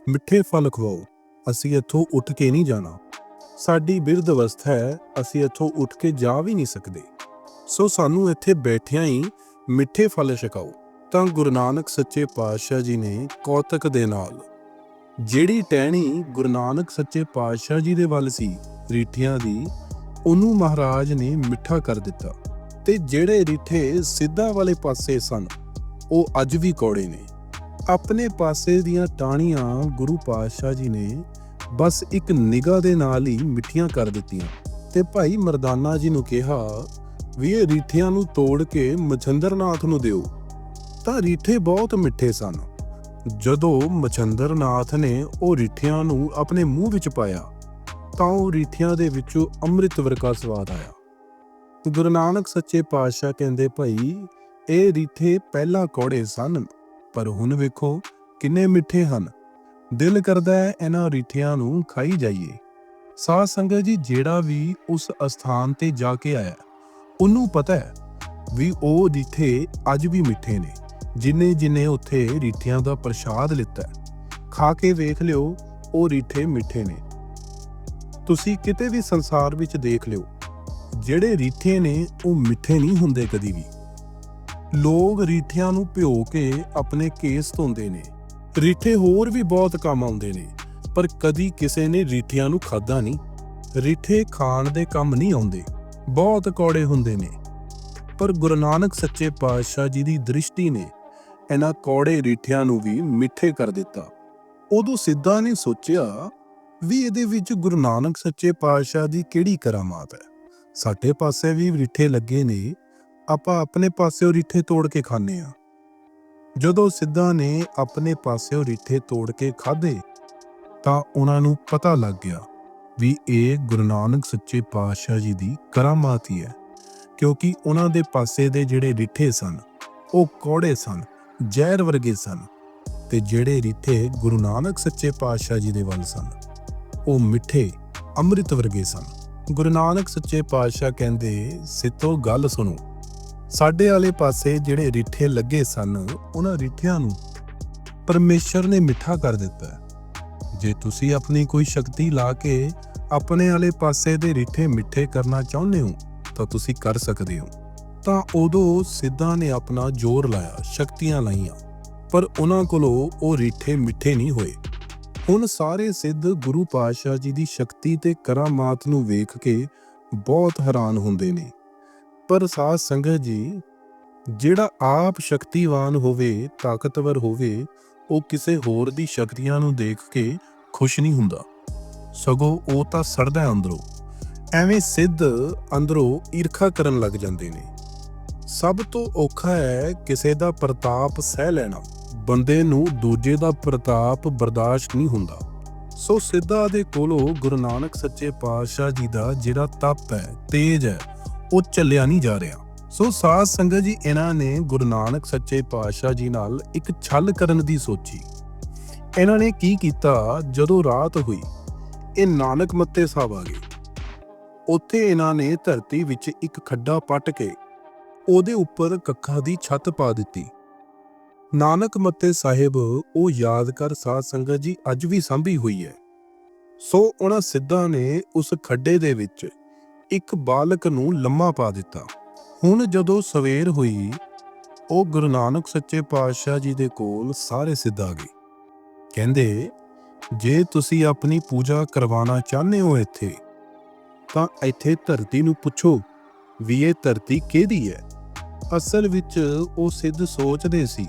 A: ਮਿੱਠੇ ਫਲ ਖਵਾਓ। ਅਸੀਂ ਇੱਥੋਂ ਉੱਠ ਕੇ ਨਹੀਂ ਜਾਣਾ। ਸਾਡੀ ਬਿਰਧ ਅਵਸਥਾ ਹੈ, ਅਸੀਂ ਇੱਥੋਂ ਉੱਠ ਕੇ ਜਾ ਵੀ ਨਹੀਂ ਸਕਦੇ। ਸੋ ਸਾਨੂੰ ਇੱਥੇ ਬੈਠਿਆਂ ਹੀ ਮਿੱਠੇ ਫਲ ਛਕਾਓ। ਤਾਂ ਗੁਰੂ ਨਾਨਕ ਸੱਚੇ ਪਾਤਸ਼ਾਹ ਜੀ ਨੇ ਕੌਤਕ ਦੇ ਨਾਲ, ਜਿਹੜੀ ਟਹਿਣੀ ਗੁਰੂ ਨਾਨਕ ਸੱਚੇ ਪਾਤਸ਼ਾਹ ਜੀ ਦੇ ਵੱਲ ਸੀ, ਰੀਠਿਆਂ ਦੀ, ਉਹਨੂੰ ਮਹਾਰਾਜ ਨੇ ਮਿੱਠਾ ਕਰ ਦਿੱਤਾ। ਤੇ ਜਿਹੜੇ ਰੀਠੇ ਸਿੱਧਾ ਵਾਲੇ ਪਾਸੇ ਸਨ, ਉਹ ਅੱਜ ਵੀ ਕੌੜੇ ਨੇ। ਆਪਣੇ ਪਾਸੇ ਦੀਆਂ ਟਾਹਣੀਆਂ ਗੁਰੂ ਪਾਤਸ਼ਾਹ ਜੀ ਨੇ ਬਸ ਇੱਕ ਨਿਗਾਹ ਦੇ ਨਾਲ ਹੀ ਮਿੱਠੀਆਂ ਕਰ ਦਿੱਤੀਆਂ ਤੇ ਭਾਈ ਮਰਦਾਨਾ ਜੀ ਨੂੰ ਕਿਹਾ, ਵੀ ਇਹ ਰੀਠਿਆਂ ਨੂੰ ਤੋੜ ਕੇ ਮਛੰਦਰਨਾਥ ਨੂੰ ਦਿਓ। ਤਾਂ ਰੀਠੇ ਬਹੁਤ ਮਿੱਠੇ ਸਨ। ਜਦੋਂ ਮਛੰਦਰਨਾਥ ਨੇ ਉਹ ਰੀਠਿਆਂ ਨੂੰ ਆਪਣੇ ਮੂੰਹ ਵਿੱਚ ਪਾਇਆ, ਤਾਂ ਉਹ ਰੀਠਿਆਂ ਦੇ ਵਿੱਚੋਂ ਅੰਮ੍ਰਿਤ ਵਰਗਾ ਸਵਾਦ ਆਇਆ। ਗੁਰੂ ਨਾਨਕ ਸੱਚੇ ਪਾਤਸ਼ਾਹ ਕਹਿੰਦੇ ਭਾਈ, ਇਹ ਰੀਠੇ ਪਹਿਲਾਂ ਕੌੜੇ ਸਨ ਪਰ ਹੁਣ ਵੇਖੋ ਕਿੰਨੇ ਮਿੱਠੇ ਹਨ। ਦਿਲ ਕਰਦਾ ਹੈ ਇਹਨਾਂ ਰੀਠਿਆਂ ਨੂੰ ਖਾਈ ਜਾਈਏ। ਸਾਧ ਸੰਗਤ ਜੀ, ਜਿਹੜਾ ਵੀ ਉਸ ਅਸਥਾਨ ਤੇ ਜਾ ਕੇ ਆਇਆ, ਉਹਨੂੰ ਪਤਾ ਹੈ ਵੀ ਉਹ ਰੀਠੇ ਅੱਜ ਵੀ ਮਿੱਠੇ ਨੇ, ਜਿਨੇ ਜਿਨੇ ਉੱਥੇ ਰੀਠਿਆਂ ਦਾ ਪ੍ਰਸ਼ਾਦ ਲਿੱਤਾ ਖਾ ਕੇ ਵੇਖ ਲਿਓ, ਉਹ ਰੀਠੇ ਮਿੱਠੇ ਨੇ। ਤੁਸੀਂ ਕਿਤੇ ਵੀ ਸੰਸਾਰ ਵਿੱਚ ਦੇਖ ਲਿਓ, ਜਿਹੜੇ ਰੀਠੇ ਨੇ ਉਹ ਮਿੱਠੇ ਨਹੀਂ ਹੁੰਦੇ ਕਦੀ ਵੀ। ਲੋਕ ਰੀਠਿਆਂ ਨੂੰ ਭਿਓ ਕੇ ਆਪਣੇ ਕੇਸ ਧੋਂਦੇ ਨੇ। ਰੀਠੇ ਹੋਰ ਵੀ ਬਹੁਤ ਕੰਮ ਆਉਂਦੇ ਨੇ, ਪਰ ਕਦੀ ਕਿਸੇ ਨੇ ਰੀਠਿਆਂ ਨੂੰ ਖਾਦਾ ਨਹੀਂ। ਰੀਠੇ ਖਾਣ ਦੇ ਕੰਮ ਨਹੀਂ ਆਉਂਦੇ, ਬਹੁਤ ਕੌੜੇ ਹੁੰਦੇ ਨੇ। ਪਰ ਗੁਰੂ ਨਾਨਕ ਸੱਚੇ ਪਾਤਸ਼ਾਹ ਜੀ ਦੀ ਦ੍ਰਿਸ਼ਟੀ ਨੇ ਇਹਨਾਂ ਕੌੜੇ ਰੀਠਿਆਂ ਨੂੰ ਵੀ ਮਿੱਠੇ ਕਰ ਦਿੱਤਾ। ਉਦੋਂ ਸਿੱਧਾ ਨੇ ਸੋਚਿਆ ਵੀ ਇਹਦੇ ਵਿੱਚ ਗੁਰੂ ਨਾਨਕ ਸੱਚੇ ਪਾਤਸ਼ਾਹ ਦੀ ਕਿਹੜੀ ਕਰਾਮਾਤ ਹੈ। ਸਾਡੇ ਪਾਸੇ ਵੀ ਰੀਠੇ ਲੱਗੇ ਨੇ ਆਪਾਂ ਆਪਣੇ ਪਾਸਿਓਂ ਰੀਠੇ ਤੋੜ ਕੇ ਖਾਂਦੇ ਆ ਜਦੋਂ ਸਿੱਧਾ ਨੇ ਆਪਣੇ ਪਾਸਿਓਂ ਰੀਠੇ ਤੋੜ ਕੇ ਖਾਦੇ ਤਾਂ ਉਹਨਾਂ ਨੂੰ ਪਤਾ ਲੱਗ ਗਿਆ ਵੀ ਇਹ ਗੁਰੂ ਨਾਨਕ ਸੱਚੇ ਪਾਤਸ਼ਾਹ ਜੀ ਦੀ ਕਰਾਮਾਤ ਹੀ ਹੈ, ਕਿਉਂਕਿ ਉਹਨਾਂ ਦੇ ਪਾਸੇ ਦੇ ਜਿਹੜੇ ਰੀਠੇ ਸਨ, ਉਹ ਕੌੜੇ ਸਨ, ਜ਼ਹਿਰ ਵਰਗੇ ਸਨ ਤੇ ਜਿਹੜੇ ਰੀਠੇ ਗੁਰੂ ਨਾਨਕ ਸੱਚੇ ਪਾਤਸ਼ਾਹ ਜੀ ਦੇ ਵੱਲ ਸਨ, ਉਹ ਮਿੱਠੇ, ਅੰਮ੍ਰਿਤ ਵਰਗੇ ਸਨ। ਗੁਰੂ ਨਾਨਕ ਸੱਚੇ ਪਾਤਸ਼ਾਹ ਕਹਿੰਦੇ ਸਿੱਤੋ ਗੱਲ ਸੁਣੋ ਸਾਡੇ ਵਾਲੇ ਪਾਸੇ ਜਿਹੜੇ ਰੀਠੇ ਲੱਗੇ ਸਨ, ਉਹਨਾਂ ਰੀਠਿਆਂ ਨੂੰ ਪਰਮੇਸ਼ਰ ਨੇ ਮਿੱਠਾ ਕਰ ਦਿੱਤਾ। ਜੇ ਤੁਸੀਂ ਆਪਣੀ ਕੋਈ ਸ਼ਕਤੀ ਲਾ ਕੇ ਆਪਣੇ ਵਾਲੇ ਪਾਸੇ ਦੇ ਰੀਠੇ ਮਿੱਠੇ ਕਰਨਾ ਚਾਹੁੰਦੇ ਹੋ, ਤਾਂ ਤੁਸੀਂ ਕਰ ਸਕਦੇ ਹੋ। ਤਾਂ ਉਦੋਂ ਸਿੱਧਾ ਨੇ ਆਪਣਾ ਜ਼ੋਰ ਲਾਇਆ, ਸ਼ਕਤੀਆਂ ਲਾਈਆਂ, ਪਰ ਉਹਨਾਂ ਕੋਲੋਂ ਉਹ ਰੀਠੇ ਮਿੱਠੇ ਨਹੀਂ ਹੋਏ। ਹੁਣ ਸਾਰੇ ਸਿੱਧ ਗੁਰੂ ਪਾਤਸ਼ਾਹ ਜੀ ਦੀ ਸ਼ਕਤੀ ਤੇ ਕਰਾਮਾਤ ਨੂੰ ਵੇਖ ਕੇ ਬਹੁਤ ਹੈਰਾਨ ਹੁੰਦੇ ਨੇ। ਪਰ ਸਾਧ ਸੰਗਤ ਜੀ, ਜਿਹੜਾ ਆਪ ਸ਼ਕਤੀਵਾਨ ਹੋਵੇ, ਤਾਕਤਵਰ ਹੋਵੇ, ਉਹ ਕਿਸੇ ਹੋਰ ਦੀ ਸ਼ਕਤੀਆਂ ਨੂੰ ਦੇਖ ਕੇ ਖੁਸ਼ ਨਹੀਂ ਹੁੰਦਾ। ਸਗੋਂ ਉਹ ਤਾਂ ਸੜਦਾ ਅੰਦਰੋਂ। ਐਵੇਂ ਸਿੱਧ ਅੰਦਰੋਂ ਈਰਖਾ ਕਰਨ ਲੱਗ ਜਾਂਦੇ ਨੇ। ਸਭ ਤੋਂ ਔਖਾ ਹੈ ਕਿਸੇ ਦਾ ਪ੍ਰਤਾਪ ਸਹਿ ਲੈਣਾ। ਬੰਦੇ ਨੂੰ ਦੂਜੇ ਦਾ ਪ੍ਰਤਾਪ ਬਰਦਾਸ਼ਤ ਨਹੀਂ ਹੁੰਦਾ। ਸੋ ਸਿੱਧਾ ਦੇ ਕੋਲੋਂ ਗੁਰੂ ਨਾਨਕ ਸੱਚੇ ਪਾਤਸ਼ਾਹ ਜੀ ਦਾ ਜਿਹੜਾ ਤਪ ਹੈ, ਤੇਜ ਹੈ ਉਹ ਚੱਲਿਆ ਨਹੀਂ ਜਾ ਰਿਹਾ। ਸੋ ਸਾਧ ਸੰਗਤ ਜੀ, ਇਹਨਾਂ ਨੇ ਗੁਰੂ ਨਾਨਕ ਸੱਚੇ ਪਾਤਸ਼ਾਹ ਜੀ ਨਾਲ ਇੱਕ ਛਲ ਕਰਨ ਦੀ ਸੋਚੀ। ਇਹਨਾਂ ਨੇ ਕੀ ਕੀਤਾ? ਜਦੋਂ ਰਾਤ ਹੋਈ, ਇਹ ਨਾਨਕ ਮੱਤੇ ਸਾਹਿਬ ਆ ਗਏ। ਉੱਥੇ ਇਹਨਾਂ ਨੇ ਧਰਤੀ ਵਿੱਚ ਇੱਕ ਖੱਡਾ ਪੱਟ ਕੇ ਉਹਦੇ ਉੱਪਰ ਕੱਖਾਂ ਦੀ ਛੱਤ ਪਾ ਦਿੱਤੀ। ਨਾਨਕ ਮੱਤੇ ਸਾਹਿਬ, ਉਹ ਯਾਦਗਾਰ ਸਾਧ ਸੰਗਤ ਜੀ, ਅੱਜ ਵੀ ਸੰਭੀ ਹੋਈ ਹੈ। ਸੋ ਉਹਨਾਂ ਸਿੱਧਾਂ ਨੇ ਉਸ ਖੱਡੇ ਦੇ ਵਿੱਚ ਇੱਕ ਬਾਲਕ ਨੂੰ ਲੰਮਾ ਪਾ ਦਿੱਤਾ। ਹੁਣ ਜਦੋਂ ਸਵੇਰ ਹੋਈ, ਉਹ ਗੁਰੂ ਨਾਨਕ ਸੱਚੇ ਪਾਤਸ਼ਾਹ ਜੀ ਦੇ ਕੋਲ ਸਾਰੇ ਸਿੱਧ ਆ ਗਏ। ਕਹਿੰਦੇ, ਜੇ ਤੁਸੀਂ ਆਪਣੀ ਪੂਜਾ ਕਰਵਾਉਣਾ ਚਾਹੁੰਦੇ ਹੋ ਇੱਥੇ, ਤਾਂ ਇੱਥੇ ਧਰਤੀ ਨੂੰ ਪੁੱਛੋ ਵੀ ਇਹ ਧਰਤੀ ਕਿਹਦੀ ਹੈ? ਅਸਲ ਵਿੱਚ ਉਹ ਸਿੱਧ ਸੋਚਦੇ ਸੀ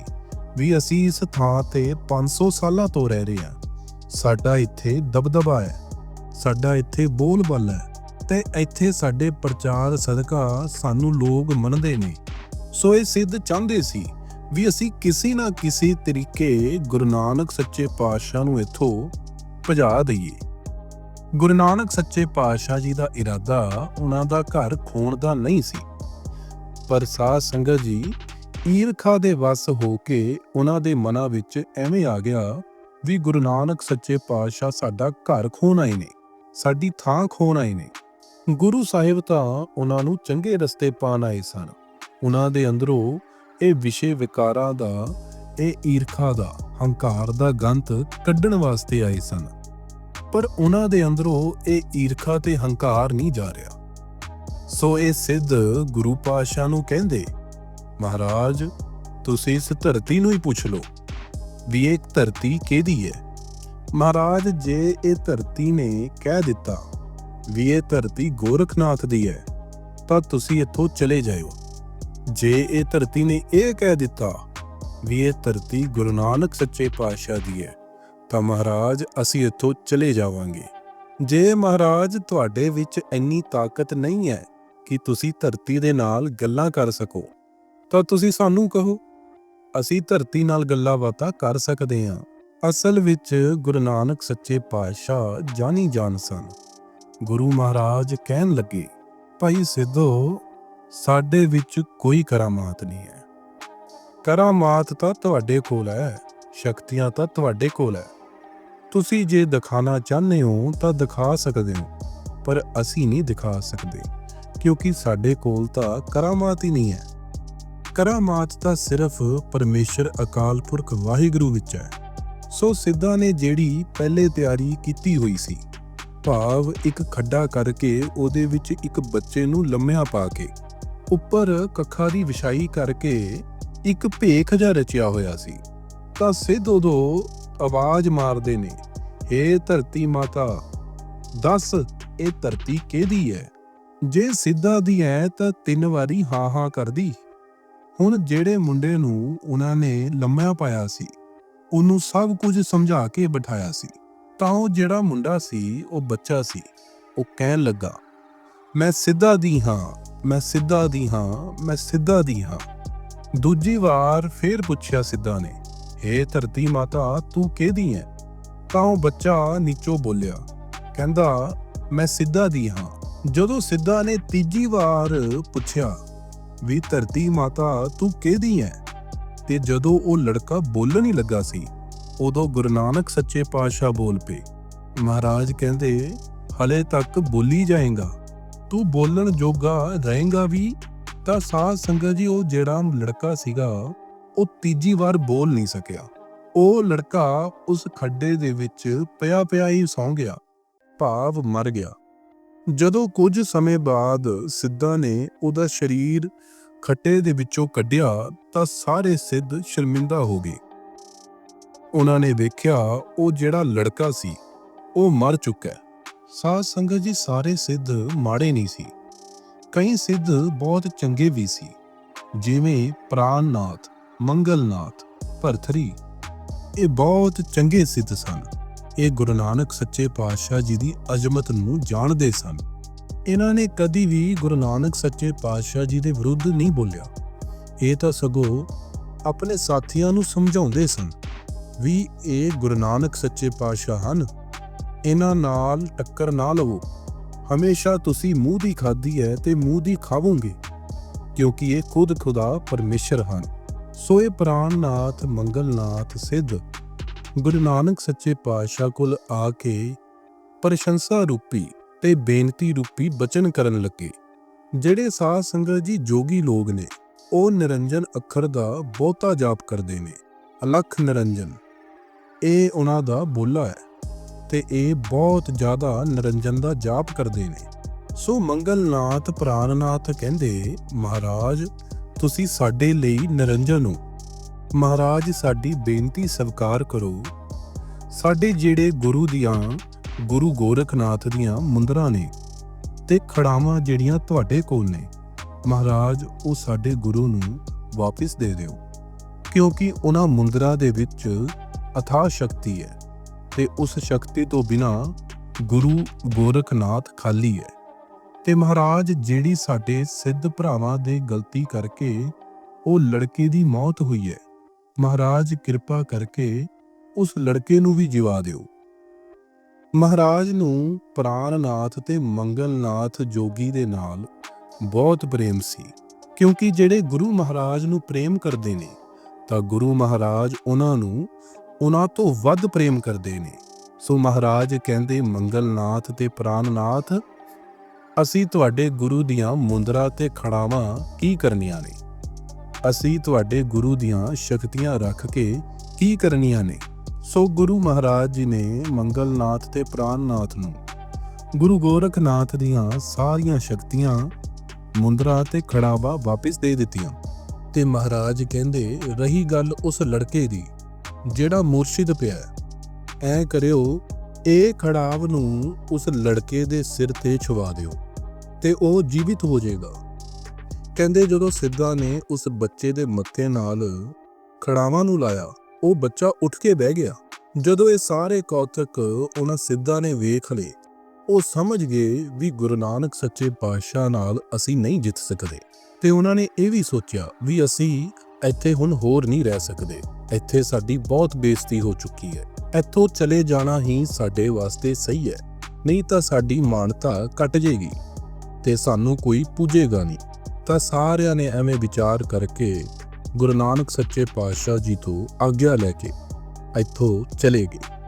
A: ਵੀ ਅਸੀਂ ਇਸ ਥਾਂ ਤੇ 500 ਸਾਲਾਂ ਤੋਂ ਰਹਿ ਰਹੇ ਹਾਂ। ਸਾਡਾ ਇੱਥੇ ਦਬਦਬਾ ਹੈ, ਸਾਡਾ ਇੱਥੇ ਬੋਲਬਾਲਾ ਹੈ। ਤੇ ਇੱਥੇ ਸਾਡੇ ਪ੍ਰਚਾਰ ਸਦਕਾ ਸਾਨੂੰ ਲੋਕ ਮੰਨਦੇ ਨੇ। ਸੋ ਇਹ ਸਿੱਧ ਚਾਹੁੰਦੇ ਸੀ ਵੀ ਅਸੀਂ ਕਿਸੇ ਨਾ ਕਿਸੇ ਤਰੀਕੇ ਗੁਰੂ ਨਾਨਕ ਸੱਚੇ ਪਾਤਸ਼ਾਹ ਨੂੰ ਇੱਥੋਂ ਭਜਾ ਦਈਏ। ਗੁਰੂ ਨਾਨਕ ਸੱਚੇ ਪਾਤਸ਼ਾਹ ਜੀ ਦਾ ਇਰਾਦਾ ਉਹਨਾਂ ਦਾ ਘਰ ਖੋਣ ਦਾ ਨਹੀਂ ਸੀ। ਪਰ ਸਾਧ ਸੰਗਤ ਜੀ ਈਰਖਾ ਦੇ ਵਸ ਹੋ ਕੇ ਉਹਨਾਂ ਦੇ ਮਨਾਂ ਵਿੱਚ ਐਵੇਂ ਆ ਗਿਆ ਵੀ ਗੁਰੂ ਨਾਨਕ ਸੱਚੇ ਪਾਤਸ਼ਾਹ ਸਾਡਾ ਘਰ ਖੋਣ ਆਏ ਨੇ, ਸਾਡੀ ਥਾਂ ਖੋਣ ਆਏ ਨੇ। ਗੁਰੂ ਸਾਹਿਬ ਤਾਂ ਉਹਨਾਂ ਨੂੰ ਚੰਗੇ ਰਸਤੇ ਪਾਣ ਆਏ ਸਨ। ਉਹਨਾਂ ਦੇ ਅੰਦਰੋਂ ਇਹ ਵਿਸ਼ੇ ਵਿਕਾਰਾਂ ਦਾ, ਇਹ ਈਰਖਾ ਦਾ, ਹੰਕਾਰ ਦਾ ਗੰਤ ਕੱਢਣ ਵਾਸਤੇ ਆਏ ਸਨ। ਪਰ ਉਹਨਾਂ ਦੇ ਅੰਦਰੋਂ ਇਹ ਈਰਖਾ ਤੇ ਹੰਕਾਰ ਨਹੀਂ ਜਾ ਰਿਹਾ। ਸੋ ਇਹ ਸਿੱਧ ਗੁਰੂ ਪਾਤਸ਼ਾਹ ਨੂੰ ਕਹਿੰਦੇ, ਮਹਾਰਾਜ, ਤੁਸੀਂ ਇਸ ਧਰਤੀ ਨੂੰ ਹੀ ਪੁੱਛ ਲਓ ਵੀ ਇਹ ਧਰਤੀ ਕਿਹਦੀ ਹੈ? ਮਹਾਰਾਜ, ਜੇ ਇਹ ਧਰਤੀ ਨੇ ਕਹਿ ਦਿੱਤਾ ਵੀ ਇਹ ਧਰਤੀ ਗੋਰਖਨਾਥ ਦੀ ਹੈ, ਤਾਂ ਤੁਸੀਂ ਇੱਥੋਂ ਚਲੇ ਜਾਇਓ। ਜੇ ਇਹ ਧਰਤੀ ਨੇ ਇਹ ਕਹਿ ਦਿੱਤਾ ਵੀ ਇਹ ਧਰਤੀ ਗੁਰੂ ਨਾਨਕ ਸੱਚੇ ਪਾਤਸ਼ਾਹ ਦੀ ਹੈ, ਤਾਂ ਮਹਾਰਾਜ ਅਸੀਂ ਇੱਥੋਂ ਚਲੇ ਜਾਵਾਂਗੇ। ਜੇ ਮਹਾਰਾਜ ਤੁਹਾਡੇ ਵਿੱਚ ਇੰਨੀ ਤਾਕਤ ਨਹੀਂ ਹੈ ਕਿ ਤੁਸੀਂ ਧਰਤੀ ਦੇ ਨਾਲ ਗੱਲਾਂ ਕਰ ਸਕੋ, ਤਾਂ ਤੁਸੀਂ ਸਾਨੂੰ ਕਹੋ, ਅਸੀਂ ਧਰਤੀ ਨਾਲ ਗੱਲਾਂ ਬਾਤਾਂ ਕਰ ਸਕਦੇ ਹਾਂ। ਅਸਲ ਵਿੱਚ ਗੁਰੂ ਨਾਨਕ ਸੱਚੇ ਪਾਤਸ਼ਾਹ ਜਾਣੀ ਜਾਣ ਸਨ। ਗੁਰੂ ਮਹਾਰਾਜ ਕਹਿਣ ਲੱਗੇ, ਭਾਈ ਸਿੱਧੋ, ਸਾਡੇ ਵਿੱਚ ਕੋਈ ਕਰਾਮਾਤ ਨਹੀਂ ਹੈ। ਕਰਾਮਾਤ ਤਾਂ ਤੁਹਾਡੇ ਕੋਲ ਹੈ, ਸ਼ਕਤੀਆਂ ਤਾਂ ਤੁਹਾਡੇ ਕੋਲ ਹੈ। ਤੁਸੀਂ ਜੇ ਦਿਖਾਣਾ ਚਾਹੁੰਦੇ ਹੋ ਤਾਂ ਦਿਖਾ ਸਕਦੇ ਹੋ, ਪਰ ਅਸੀਂ ਨਹੀਂ ਦਿਖਾ ਸਕਦੇ, ਕਿਉਂਕਿ ਸਾਡੇ ਕੋਲ ਤਾਂ ਕਰਾਮਾਤ ਹੀ ਨਹੀਂ ਹੈ। ਕਰਾਮਾਤ ਤਾਂ ਸਿਰਫ ਪਰਮੇਸ਼ਰ ਅਕਾਲ ਪੁਰਖ ਵਾਹਿਗੁਰੂ ਵਿੱਚ ਹੈ। ਸੋ ਸਿੱਧਾ ਨੇ ਜਿਹੜੀ ਪਹਿਲੇ ਤਿਆਰੀ ਕੀਤੀ ਹੋਈ ਸੀ ਭਾਵ ਇੱਕ ਖੱਡਾ ਕਰਕੇ ਉਹਦੇ ਵਿੱਚ ਇੱਕ ਬੱਚੇ ਨੂੰ ਲੰਮਿਆ ਪਾ ਕੇ, ਉੱਪਰ ਕੱਖਾਂ ਦੀ ਵਿਛਾਈ ਕਰਕੇ ਇੱਕ ਭੇਖ ਜਿਹਾ ਰਚਿਆ ਹੋਇਆ ਸੀ। ਤਾਂ ਸਿੱਧ ਉਦੋਂ ਆਵਾਜ਼ ਮਾਰਦੇ ਨੇ ਏ ਧਰਤੀ ਮਾਤਾ, ਦੱਸ ਇਹ ਧਰਤੀ ਕਿਹਦੀ ਹੈ? ਜੇ ਸਿੱਧਾ ਦੀ ਹੈ ਤਾਂ ਤਿੰਨ ਵਾਰੀ ਹਾਂ ਹਾਂ ਕਰਦੀ। ਹੁਣ ਜਿਹੜੇ ਮੁੰਡੇ ਨੂੰ ਉਹਨਾਂ ਨੇ ਲੰਮਿਆ ਪਾਇਆ ਸੀ, ਉਹਨੂੰ ਸਭ ਕੁਝ ਸਮਝਾ ਕੇ ਬਿਠਾਇਆ ਸੀ। ਤਾਂ ਉਹ ਜਿਹੜਾ ਮੁੰਡਾ ਸੀ, ਉਹ ਬੱਚਾ ਸੀ, ਉਹ ਕਹਿਣ ਲੱਗਾ, ਮੈਂ ਸਿੱਧਾ ਦੀ ਹਾਂ, ਮੈਂ ਸਿੱਧਾ ਦੀ ਹਾਂ, ਮੈਂ ਸਿੱਧਾ ਦੀ ਹਾਂ। ਦੂਜੀ ਵਾਰ ਫੇਰ ਪੁੱਛਿਆ ਸਿੱਧਾ ਨੇ ਏ ਧਰਤੀ ਮਾਤਾ, ਤੂੰ ਕਿਹਦੀ ਹੈ ਤਾਂ ਉਹ ਬੱਚਾ ਨੀਚੋ ਬੋਲਿਆ, ਕਹਿੰਦਾ, ਮੈਂ ਸਿੱਧਾ ਦੀ ਹਾਂ। ਜਦੋਂ ਸਿੱਧਾ ਨੇ ਤੀਜੀ ਵਾਰ ਪੁੱਛਿਆ, ਵੀ ਧਰਤੀ ਮਾਤਾ, ਤੂੰ ਕਿਹਦੀ ਹੈ ਤੇ ਜਦੋਂ ਉਹ ਲੜਕਾ ਬੋਲਣ ਹੀ ਲੱਗਾ ਸੀ ਉਦੋਂ ਗੁਰੂ ਨਾਨਕ ਸੱਚੇ ਪਾਤਸ਼ਾਹ ਬੋਲ ਪਏ, ਮਹਾਰਾਜ ਕਹਿੰਦੇ, ਹਲੇ ਤੱਕ ਬੋਲੀ ਜਾਏਗਾ, ਤੂੰ ਬੋਲਣ ਜੋਗਾ ਰਹੇਗਾ ਵੀ, ਤਾਂ ਸਾਧ ਸੰਗਤ ਜੀ, ਉਹ ਜਿਹੜਾ ਲੜਕਾ ਸੀਗਾ, ਉਹ ਤੀਜੀ ਵਾਰ ਬੋਲ ਨਹੀਂ ਸਕਿਆ। ਉਹ ਲੜਕਾ ਉਸ ਖੱਡੇ ਦੇ ਵਿੱਚ ਪਿਆ ਪਿਆ ਹੀ ਸੌਂ ਗਿਆ, ਭਾਵ ਮਰ ਗਿਆ। ਜਦੋਂ ਕੁਝ ਸਮੇਂ ਬਾਅਦ ਸਿੱਧਾ ਨੇ ਉਹਦਾ ਸਰੀਰ ਖੱਟੇ ਦੇ ਵਿੱਚੋਂ ਕੱਢਿਆ, ਤਾਂ ਸਾਰੇ ਸਿੱਧ ਸ਼ਰਮਿੰਦਾ ਹੋ ਗਏ। ਉਹਨਾਂ ਨੇ ਵੇਖਿਆ, ਉਹ ਜਿਹੜਾ ਲੜਕਾ ਸੀ, ਉਹ ਮਰ ਚੁੱਕਾ ਹੈ। ਸਾਧ ਸੰਗਤ ਜੀ ਸਾਰੇ ਸਿੱਧ ਮਾੜੇ ਨਹੀਂ ਸੀ। ਕਈ ਸਿੱਧ ਬਹੁਤ ਚੰਗੇ ਵੀ ਸੀ। ਜਿਵੇਂ ਪ੍ਰਾਨਨਾਥ ਮੰਗਲਨਾਥ, ਭਰਥਰੀ, ਇਹ ਬਹੁਤ ਚੰਗੇ ਸਿੱਧ ਸਨ। ਇਹ ਗੁਰੂ ਨਾਨਕ ਸੱਚੇ ਪਾਤਸ਼ਾਹ ਜੀ ਦੀ ਅਜ਼ਮਤ ਨੂੰ ਜਾਣਦੇ ਸਨ। ਇਹਨਾਂ ਨੇ ਕਦੀ ਵੀ ਗੁਰੂ ਨਾਨਕ ਸੱਚੇ ਪਾਤਸ਼ਾਹ ਜੀ ਦੇ ਵਿਰੁੱਧ ਨਹੀਂ ਬੋਲਿਆ। ਇਹ ਤਾਂ ਸਗੋਂ ਆਪਣੇ ਸਾਥੀਆਂ ਨੂੰ ਸਮਝਾਉਂਦੇ ਸਨ। ਵੀ ਇਹ ਗੁਰੂ ਨਾਨਕ ਸੱਚੇ ਪਾਤਸ਼ਾਹ ਹਨ। ਇਹਨਾਂ ਨਾਲ ਟੱਕਰ ਨਾ ਲਵੋ। ਹਮੇਸ਼ਾ ਤੁਸੀਂ ਮੂੰਹ ਦੀ ਖਾਦੀ ਹੈ ਤੇ ਮੂੰਹ ਦੀ ਖਾਵੋਗੇ, ਕਿਉਂਕਿ ਇਹ ਖੁਦ ਖੁਦਾ ਪਰਮੇਸ਼ਰ ਹਨ। ਸੋ ਇਹ ਪ੍ਰਾਨਨਾਥ ਮੰਗਲਨਾਥ ਸਿੱਧ। ਗੁਰੂ ਨਾਨਕ ਸੱਚੇ ਪਾਤਸ਼ਾਹ ਕੋਲ ਆ ਕੇ ਪ੍ਰਸ਼ੰਸਾ ਰੂਪੀ ਤੇ ਬੇਨਤੀ ਰੂਪੀ ਬਚਨ ਕਰਨ ਲੱਗੇ। ਜਿਹੜੇ ਸਾਧ ਸੰਗਤ ਜੀ ਜੋਗੀ ਲੋਕ ਨੇ, ਉਹ ਨਿਰੰਜਨ ਅੱਖਰ ਦਾ ਬਹੁਤਾ ਜਾਪ ਕਰਦੇ ਨੇ। ਅਲਖ ਨਿਰੰਜਨ। ਇਹ ਉਹਨਾਂ ਦਾ ਬੋਲਾ ਹੈ ਤੇ ਇਹ ਬਹੁਤ ਜ਼ਿਆਦਾ ਨਿਰੰਜਨ ਦਾ ਜਾਪ ਕਰਦੇ ਨੇ। ਸੋ ਮੰਗਲਨਾਥ ਪ੍ਰਾਨਨਾਥ ਕਹਿੰਦੇ, ਮਹਾਰਾਜ, ਤੁਸੀਂ ਸਾਡੇ ਲਈ ਨਿਰੰਜਨ ਹੋ। ਮਹਾਰਾਜ, ਸਾਡੀ ਬੇਨਤੀ ਸਵੀਕਾਰ ਕਰੋ। ਸਾਡੇ ਜਿਹੜੇ ਗੁਰੂ ਦੀਆਂ, ਗੁਰੂ ਗੋਰਖਨਾਥ ਦੀਆਂ ਮੁੰਦਰਾਂ ਨੇ ਤੇ ਖੜਾਵਾਂ ਜਿਹੜੀਆਂ ਤੁਹਾਡੇ ਕੋਲ ਨੇ, ਮਹਾਰਾਜ, ਉਹ ਸਾਡੇ ਗੁਰੂ ਨੂੰ ਵਾਪਿਸ ਦੇ ਦਿਓ। ਕਿਉਂਕਿ ਉਹਨਾਂ ਮੁੰਦਰਾਂ ਦੇ ਵਿੱਚ ਅਥਾਹ ਸ਼ਕਤੀ ਹੈ ਤੇ ਉਸ ਸ਼ਕਤੀ ਤੋਂ ਬਿਨਾ ਗੁਰੂ ਗੋਰਖਨਾਥ ਖਾਲੀ ਹੈ। ਤੇ ਮਹਾਰਾਜ ਜਿਹੜੀ ਸਾਡੇ ਸਿੱਧ ਭਰਾਵਾਂ ਦੇ ਗਲਤੀ ਕਰਕੇ ਉਹ ਲੜਕੇ ਦੀ ਮੌਤ ਹੋਈ ਹੈ, ਮਹਾਰਾਜ ਕਿਰਪਾ ਕਰਕੇ ਉਸ ਲੜਕੇ ਨੂੰ ਵੀ ਜਿਵਾ ਦਿਓ। ਮਹਾਰਾਜ ਨੂੰ ਪ੍ਰਾਨਨਾਥ ਤੇ ਮੰਗਲਨਾਥ ਜੋਗੀ ਦੇ ਨਾਲ ਬਹੁਤ ਪ੍ਰੇਮ ਸੀ, ਕਿਉਂਕਿ ਜਿਹੜੇ ਗੁਰੂ ਮਹਾਰਾਜ ਨੂੰ ਪ੍ਰੇਮ ਕਰਦੇ ਨੇ, ਤਾਂ ਗੁਰੂ ਮਹਾਰਾਜ ਉਹਨਾਂ ਨੂੰ ਉਹਨਾਂ ਤੋਂ ਵੱਧ ਪ੍ਰੇਮ ਕਰਦੇ ਨੇ। ਸੋ ਮਹਾਰਾਜ ਕਹਿੰਦੇ, ਮੰਗਲਨਾਥ ਤੇ ਪ੍ਰਾਨਨਾਥ, ਅਸੀਂ ਤੁਹਾਡੇ ਗੁਰੂ ਦੀਆਂ ਮੁੰਦਰਾ ਤੇ ਖੜਾਵਾਂ ਕੀ ਕਰਨੀਆਂ ਨੇ? ਅਸੀਂ ਤੁਹਾਡੇ ਗੁਰੂ ਦੀਆਂ ਸ਼ਕਤੀਆਂ ਰੱਖ ਕੇ ਕੀ ਕਰਨੀਆਂ ਨੇ? ਸੋ ਗੁਰੂ ਮਹਾਰਾਜ ਜੀ ਨੇ ਮੰਗਲਨਾਥ ਤੇ ਪ੍ਰਾਨਨਾਥ ਨੂੰ ਗੁਰੂ ਗੋਰਖਨਾਥ ਦੀਆਂ ਸਾਰੀਆਂ ਸ਼ਕਤੀਆਂ ਮੁੰਦਰਾ ਤੇ ਖੜਾਵਾ ਵਾਪਿਸ ਦੇ ਦਿੱਤੀਆਂ। ਤੇ ਮਹਾਰਾਜ ਕਹਿੰਦੇ, ਰਹੀ ਗੱਲ ਉਸ ਲੜਕੇ ਦੀ ਜਿਹੜਾ ਮੁਰਸ਼ਿਦ ਪਿਆ ਐ ਕਰਿਓ, ਇਹ ਖੜਾਵ ਨੂੰ ਉਸ ਲੜਕੇ ਦੇ ਸਿਰ ਤੇ ਛਵਾ ਦਿਓ ਤੇ ਉਹ ਜੀਵਿਤ ਹੋ ਜਾਏਗਾ। ਕਹਿੰਦੇ ਜਦੋਂ ਸਿੱਧਾ ਨੇ ਉਸ ਬੱਚੇ ਦੇ ਮੱਥੇ ਨਾਲ ਖੜਾਵਾਂ ਨੂੰ ਲਾਇਆ, ਉਹ ਬੱਚਾ ਉੱਠ ਕੇ ਬਹਿ ਗਿਆ। ਜਦੋਂ ਇਹ ਸਾਰੇ ਕੌਤਕ ਉਹਨਾਂ ਸਿੱਧਾ ਨੇ ਵੇਖ ਲਏ, ਉਹ ਸਮਝ ਗਏ ਵੀ ਗੁਰੂ ਨਾਨਕ ਸੱਚੇ ਪਾਤਸ਼ਾਹ ਨਾਲ ਅਸੀਂ ਨਹੀਂ ਜਿੱਤ ਸਕਦੇ। ਤੇ ਉਹਨਾਂ ਨੇ ਇਹ ਵੀ ਸੋਚਿਆ ਵੀ ਅਸੀਂ ਇੱਥੇ ਹੁਣ ਹੋਰ ਨਹੀਂ ਰਹਿ ਸਕਦੇ। ਇੱਥੇ ਸਾਡੀ ਬਹੁਤ ਬੇਇੱਜ਼ਤੀ ਹੋ ਚੁੱਕੀ ਹੈ। ਇੱਥੋਂ ਚਲੇ ਜਾਣਾ ਹੀ ਸਾਡੇ ਵਾਸਤੇ ਸਹੀ ਹੈ। ਨਹੀਂ ਤਾਂ ਸਾਡੀ ਮਾਨਤਾ ਘਟ ਜੇਗੀ ਤੇ ਸਾਨੂੰ ਕੋਈ ਪੂਜੇਗਾ ਨਹੀਂ। ਤਾਂ ਸਾਰਿਆਂ ਨੇ ਐਵੇਂ ਵਿਚਾਰ ਕਰਕੇ ਗੁਰੂ ਨਾਨਕ ਸੱਚੇ ਪਾਤਸ਼ਾਹ ਜੀ ਤੋਂ ਆਗਿਆ ਲੈ ਕੇ ਇੱਥੋਂ ਚਲੇ ਗਏ।